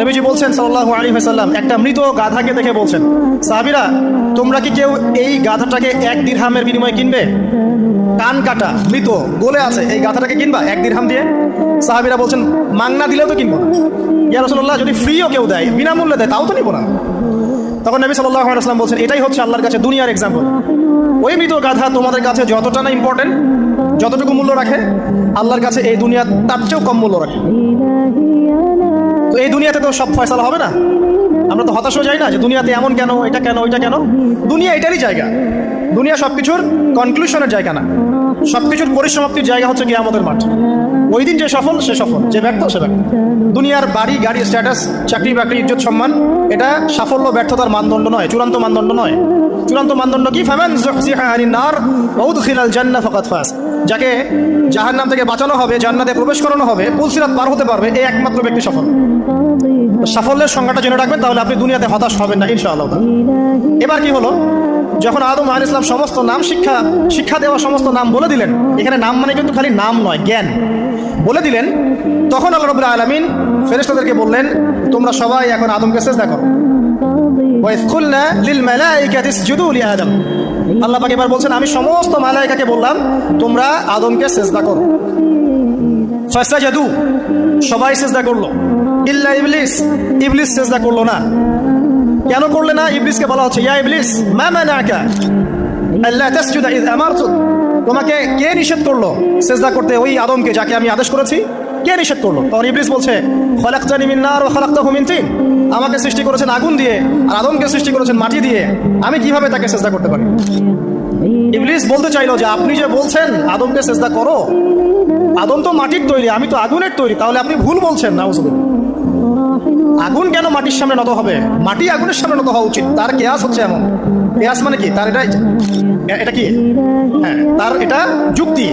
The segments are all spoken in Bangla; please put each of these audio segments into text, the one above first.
নবীজি বলছেন সাল্লাল্লাহু আলাইহি ওয়াসাল্লাম, একটা মৃত গাধাকে দেখে বলছেন, সাহাবীরা, তোমরা কি কেউ এই গাধাটাকে এক দিরহামের বিনিময়ে কিনবে? কান কাটা, মৃত গোলে আছে, এই গাধাটাকে কিনবা এক দিরহাম দিয়ে? সাহাবিরা বলছেন, মাংনা দিলেও তো কিনবো না। ইয়া রাসূলুল্লাহ, যদি ফ্রিও কেউ দেয়, বিনামূল্যে দেয়, তাও তো নিবো না। তখন নবী সাল্লাল্লাহু আলাইহি ওয়াসাল্লাম বলছেন, এটাই হচ্ছে আল্লাহর কাছে দুনিয়ার এক্সাম্পল ওই মৃত গাধা তোমাদের কাছে যতটা না ইম্পর্টেন্ট যতটুকু মূল্য রাখে, আল্লাহর কাছে এই দুনিয়া তার চেয়েও কম মূল্য রাখে। তো সব ফয়সালা হবে না? আমরা তো হতাশ হয়ে যাই না যে দুনিয়াতে এমন কেন, এটা কেন, ওইটা কেন? দুনিয়া এটারই জায়গা। দুনিয়া সব কিছুর কনক্লুশনের জায়গা না। সব কিছুর পরিসমাপ্তির জায়গা হচ্ছে গিয়ে আমাদের মাঠ। ওই দিন যে সফল, সে সফল। যে ব্যর্থ, সে ব্যর্থ। দুনিয়ার বাড়ি, গাড়ি স্ট্যাটাস চাকরি, বাকরি, ইজ্জত, সম্মান, এটা সাফল্য, ব্যর্থতার মানদণ্ড নয়, চূড়ান্ত মানদণ্ড নয়। চূড়ান্ত মানদণ্ড কি? ফাজ। যাকে জাহান্নাম থেকে বাঁচানো হবে, জান্নাতে প্রবেশ করানো হবে পুলসিরাত পার হতে পারবে এই একমাত্র ব্যক্তি সফল। সাফল্যের সংজ্ঞাটা জেনে রাখবেন, তাহলে তাহলে আপনি দুনিয়াতে হতাশ হবেন না, ইনশাআল্লাহ। এবার কি হলো? যখন আদম আল ইসলাম সমস্ত নাম শিক্ষা শিক্ষা দেওয়া সমস্ত নাম বলে দিলেন, এখানে নাম মানে কিন্তু খালি নাম নয়, জ্ঞান। বলে দিলেন, তখন আল্লাহ রবুল্লা আলমিন ফেরেস্তাদেরকে বললেন, তোমরা সবাই এখন আদমকে চেষ্টা করো। এবার বলছেন, আমি সমস্ত মালায়িকাকে বললাম, তোমরা আদমকে চেষ্টা করো। জাদু সবাই চেষ্টা করল। ইল্লা ইবলিস। ইবলিস সেজদা করল না। কেন করলে না? ইবলিসকে বলা হচ্ছে, ইয়া ইবলিস, মা মানাকা আল্লাহ তাসজুদা ইয আমারতুক তোমাকে কে নিষেধ করল সেজদা করতে ওই আদমকে যাকে আমি আদেশ করেছি? কে নিষেধ করল? তখন ইবলিস বলছে, খলাকতানি মিন নার ওয়া খলাকতাহু মিন তিন। আমাকে সৃষ্টি করেছেন আগুন দিয়ে আর আদমকে সৃষ্টি করেছেন মাটি দিয়ে। আমি কীভাবে তাকে সেজদা করতে পারি? ইবলিস বলতে চাইলো যে, আপনি যে বলছেন আদমকে সেজদা করো, আদম তো মাটির তৈরি, আমি তো আগুনের তৈরি, তাহলে আপনি ভুল বলছেন না মাটির সামনে নত হবে। মাটি আগুনের সামনে নত হওয়া উচিত। তার কেয়াস হচ্ছে এমন। কেয়াস মানে কি? তার এটা এটা কি? হ্যাঁ তার এটা যুক্তি।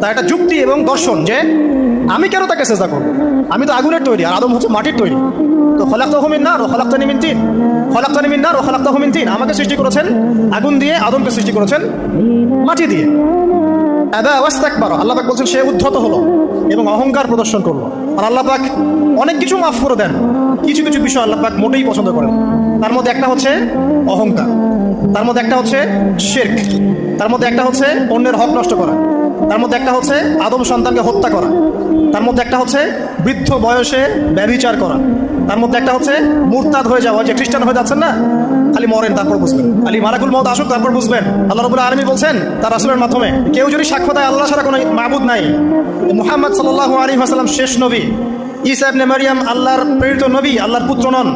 তার একটা যুক্তি এবং দর্শন যে আমি কেন তাকে চেষ্টা করব? আমি তো আগুনের তৈরি, আর আদম হচ্ছে মাটির তৈরি। তো খলাক্ত হুমিন না খলাক্ত নিমিন তিন। খলাক্ত নিমিন না খলাক্ত হুমিন তিন। আমাকে সৃষ্টি করেছেন আগুন দিয়ে, আদমকে সৃষ্টি করেছেন মাটি দিয়ে। আল্লাহ বলছেন, সে উদ্ধত হলো এবং অহংকার প্রদর্শন করল। আর আল্লাহ পাক অনেক কিছু মাফ করে দেন। কিছু কিছু বিষয় আল্লাহ পাক মোটেই পছন্দ করেন। তার মধ্যে একটা হচ্ছে অহংকার। তার মধ্যে একটা হচ্ছে শেরক। তার মধ্যে একটা হচ্ছে অন্যের হক নষ্ট করা। তার মধ্যে একটা হচ্ছে আদম সন্তানকে হত্যা করা। তার মধ্যে একটা হচ্ছে বৃদ্ধ বয়সে ব্যবিচার করা। তার মধ্যে একটা হচ্ছে মুরতাদ হয়ে যাওয়া। যে খ্রিস্টান হয়ে যাচ্ছেন না, খালি মরেন তারপর বুঝবেন। খালি মারাকুল মত আসুক, তারপর বুঝবেন। আল্লাহ রবুল্লাহ আলমী বলছেন তার রাসুলের মাধ্যমে, কেউ যদি সাক্ষ্য দেয়, আল্লাহ ছাড়া কোনো মাহবুদ নাই। মুহাম্মদ সাল্লাহ আলী আসালাম শেষ নবী। ইসা ইবনে মারিয়াম আল্লাহর প্রেরিত নবী, আল্লাহর পুত্র নন।